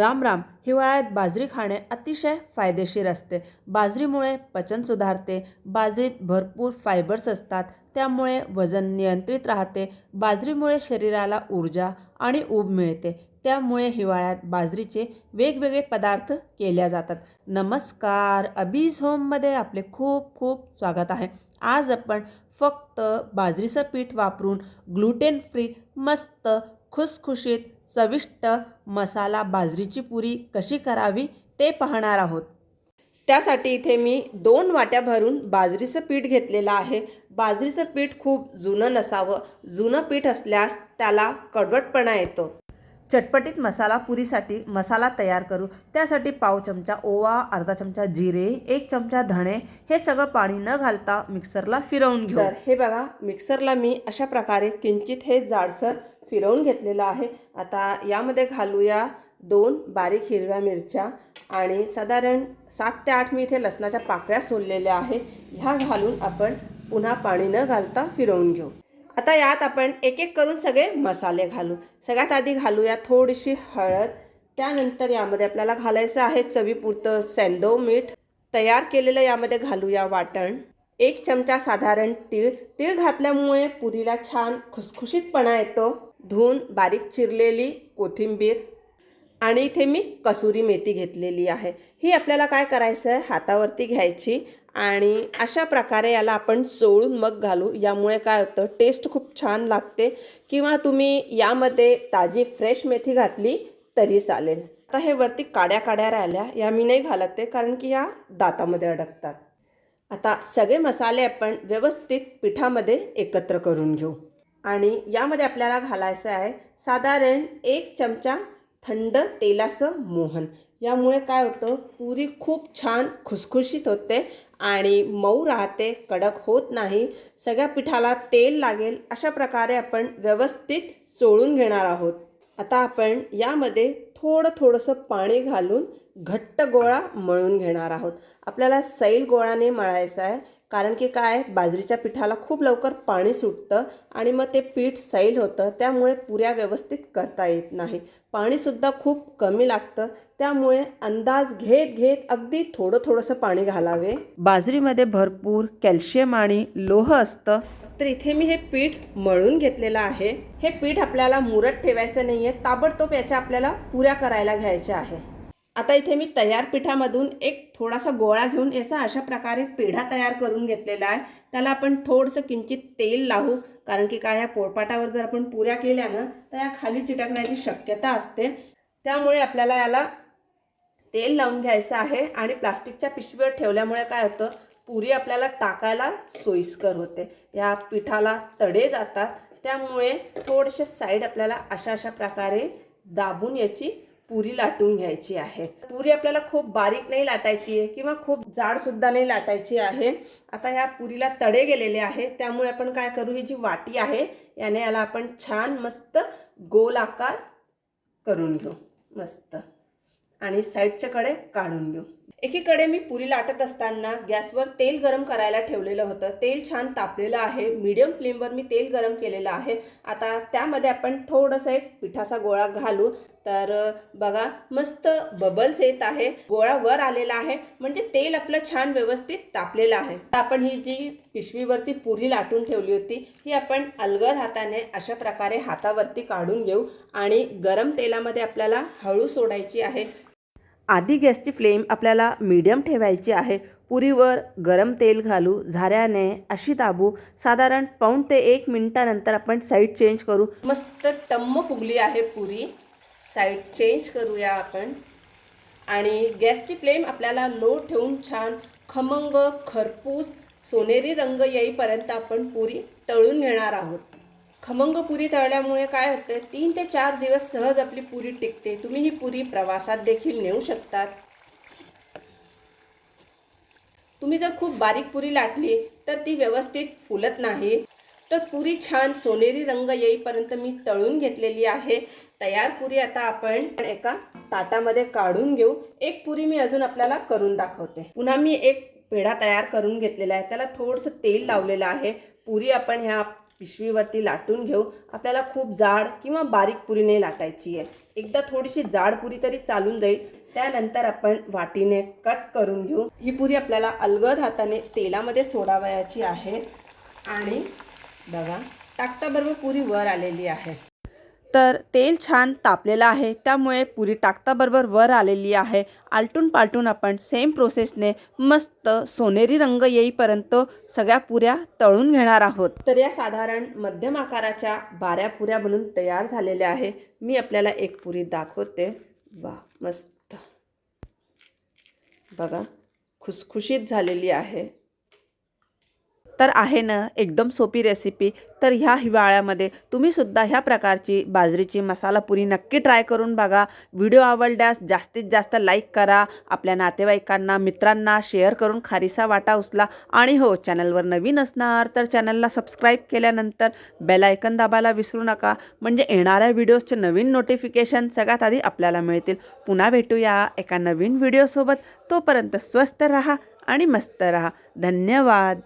राम राम हिवाळ्यात बाजरी खाणे अतिशय फायदेशीर असते. बाजरीमुळे पचन सुधारते बाजरीत भरपूर फायबर्स असतात त्यामुळे वजन नियंत्रित राहते बाजरीमुळे शरीराला ऊर्जा आणि ऊब मिळते त्यामुळे हिवाळ्यात बाजरीचे वेगवेगळे पदार्थ केल्या जातात. नमस्कार अबीज होममध्ये आपले खूप खूप स्वागत आहे. आज आपण फक्त बाजरीचं पीठ वापरून ग्लुटेन फ्री मस्त खुसखुशीत चविष्ट मसाला बाजरीची पुरी कशी करावी ते पाहणार आहोत. त्यासाठी इथे मी दोन वाट्या भरून बाजरीचं पीठ घेतलेलं आहे. बाजरीचं पीठ खूप जुनं नसावं. जुनं पीठ असल्यास त्याला कडवटपणा येतो. चटपटीत मसाला पुरीसाठी मसाला तयार करू. त्यासाठी पाव चमचा ओवा अर्धा चमचा जिरे एक चमचा धणे हे सगळं पाणी न घालता मिक्सरला फिरवून घेऊ. तर हे बघा मिक्सरला मी अशा प्रकारे किंचित हे जाडसर फिरवून घेतलेलं आहे. आता यामध्ये घालूया दोन बारीक हिरव्या मिरच्या आणि साधारण सात ते आठ मी इथे लसणाच्या पाकळ्या सोललेल्या आहे ह्या घालून आपण पुन्हा पाणी न घालता फिरवून घेऊ. आता यात आपण एक एक करून सगळे मसाले घालू. सगळ्यात आधी घालूया थोडीशी हळद. त्यानंतर यामध्ये आपल्याला घालायचं आहे चवीपुरतं सेंदो मीठ. तयार केलेलं यामध्ये घालूया वाटण. एक चमचा साधारण तीळ. तीळ घातल्यामुळे पुरीला छान खुसखुशीतपणा येतो. धुवून बारीक चिरलेली कोथिंबीर आणि इथे मी कसुरी मेथी घेतलेली आहे. ही आपल्याला काय करायचं आहे? हातावरती घ्यायची आणि अशा प्रकारे याला आपण चोळून मग घालू. यामुळे काय होतं? टेस्ट खूप छान लागते. किंवा तुम्ही यामध्ये ताजी फ्रेश मेथी घातली तरी चालेल. आता हे वरती काड्या काड्या राहिल्या. या मी नाही घालत ते कारण की या दातामध्ये अडकतात. आता सगळे मसाले आपण व्यवस्थित पिठामध्ये एकत्र करून घेऊ. आणि यामध्ये आपल्याला घालायचं आहे साधारण एक चमचा थंड तेलाचं मोहन. यामुळे काय होतं? पुरी खूप छान खुसखुशीत होते आणि मऊ राहते कडक होत नाही. सगळ्या पिठाला तेल लागेल अशा प्रकारे आपण व्यवस्थित चोळून घेणार आहोत. आता आपण यामध्ये थोडं थोडंसं पाणी घालून घट्ट गोळा मळून घेणार आहोत. आपल्याला सैल गोळाने मळायचा आहे. कारण की काय बाजरीच्या पिठाला खूप लवकर पाणी सुटतं आणि मग ते पीठ सैल होतं त्यामुळे पुऱ्या व्यवस्थित करता येत नाही. पाणीसुद्धा खूप कमी लागतं त्यामुळे अंदाज घेत घेत अगदी थोडं थोडंसं पाणी घालावे. बाजरीमध्ये भरपूर कॅल्शियम आणि लोह असतं. तर इथे मी हे पीठ मळून घेतलेलं आहे. हे पीठ आपल्याला मुरत ठेवायचं नाही आहे ताबडतोब याच्या आपल्याला पुऱ्या करायला घ्यायच्या आहे. आता इथे मी तयार पिठामधून एक थोडासा गोळा घेऊन याचा अशा प्रकारे पेढा तयार करून घेतलेला आहे. त्याला आपण थोडंसं किंचित तेल लावू. कारण की काय ह्या पोळपाटावर जर आपण पुऱ्या केल्या ना तर या खाली चिटकण्याची शक्यता असते. त्यामुळे आपल्याला याला तेल लावून घ्यायचं आहे आणि प्लास्टिकच्या पिशवीवर ठेवल्यामुळे काय होतं पुरी आपल्याला टाकायला सोयीस्कर होते. या पिठाला तडे जातात. त्यामुळे थोडेसे साईड आपल्याला अशा अशा प्रकारे दाबून याची पुरी लाटून घ्यायची आहे. पुरी आपल्याला खूप बारीक नाही लाटायची आहे किंवा खूप जाडसुद्धा नाही लाटायची आहे. आता ह्या पुरीला तडे गेलेले आहे. त्यामुळे आपण काय करू? ही जी वाटी आहे याने याला आपण छान मस्त गोल आकार करून घेऊ. मस्त. आणि साईडच्याकडे काढून घेऊ. एकीकडे मी पुरी लाटत असताना गॅसवर तेल गरम करायला ठेवलेलं होतं. तेल छान तापलेलं आहे. मीडियम फ्लेमवर मी तेल गरम केलेलं आहे. आता त्यामध्ये आपण थोडंसं एक पिठाचा गोळा घालू. तर बघा मस्त बबल्स येत आहे. गोळा वर आलेला आहे. म्हणजे तेल आपलं छान व्यवस्थित तापलेलं आहे. आपण ही जी पिशवीवरती पुरी लाटून ठेवली होती ही आपण अलगद हाताने अशा प्रकारे हातावरती काढून घेऊ. आणि गरम तेलामध्ये आपल्याला हळू सोडायची आहे. आधी गॅसची फ्लेम आपल्याला मीडियम ठेवायची आहे. पुरीवर गरम तेल घालू झाऱ्याने अशी दाबू साधारण पाऊण ते एक मिनटानंतर आपण साईड चेंज करू. मस्त टम्म फुगली आहे पुरी. साईड चेंज करूया आपण. आणि गॅसची फ्लेम आपल्याला लो ठेवून छान खमंग खरपूस सोनेरी रंग येईपर्यंत आपण पुरी तळून घेणार आहोत. खमंग पुरी तळल्यामुळे काय होतं तीन ते चार दिवस सहज आपली पुरी टिकते. तुम्ही ही पुरी प्रवासात देखील नेऊ शकतात. तुम्ही जर खूप बारीक पुरी लाटली तर ती व्यवस्थित फुलत नाही. तर पुरी छान सोनेरी रंग येईपर्यंत मी तळून घेतलेली आहे. तयार पुरी आता आपण एका ताटामध्ये काढून घेऊ. एक पुरी मी अजून आपल्याला करून दाखवते. पुन्हा मी एक पेढा तयार करून घेतलेला आहे. त्याला थोडंसं तेल लावलेलं आहे. पुरी आपण ह्या पिशवीवरती लाटून घेऊ आपल्याला खूप जाड किंवा बारीक पुरीने लाटायची आहे. एकदा थोडीशी जाड पुरी तरी चालून जाईल. त्यानंतर आपण वाटीने कट करून घेऊ. ही पुरी आपल्याला अलगद हाताने तेलामध्ये सोडावयाची आहे. आणि बघा टाकताबरोबर पुरी वर आलेली आहे. तर तेल छान तापलेलं आहे. त्यामुळे पुरी टाकताबरोबर वर आलेली आहे. आलटून पालटून आपण सेम प्रोसेसने मस्त सोनेरी रंग येईपर्यंत सगळ्या पुऱ्या तळून घेणार आहोत. तर या साधारण मध्यम आकाराच्या बाऱ्या पुऱ्या बनून तयार झालेल्या आहे. मी आपल्याला एक पुरी दाखवते. वा मस्त. बघा खुसखुशीत झालेली आहे. तर आहे ना एकदम सोपी रेसिपी तर ह्या हिवाळ्यामध्ये तुम्हीसुद्धा ह्या प्रकारची बाजरीची मसाला पुरी नक्की ट्राय करून बघा. व्हिडिओ आवडल्यास जास्तीत जास्त लाईक करा. आपल्या नातेवाईकांना मित्रांना शेअर करून खारीसा वाटा उचला. आणि हो चॅनलवर नवीन असणार तर चॅनलला सबस्क्राईब केल्यानंतर बेलायकन दाबायला विसरू नका. म्हणजे येणाऱ्या व्हिडिओजचे नवीन नोटिफिकेशन सगळ्यात आधी आपल्याला मिळतील. पुन्हा भेटूया एका नवीन व्हिडिओसोबत तोपर्यंत स्वस्त रहा आणि मस्त रहा. धन्यवाद.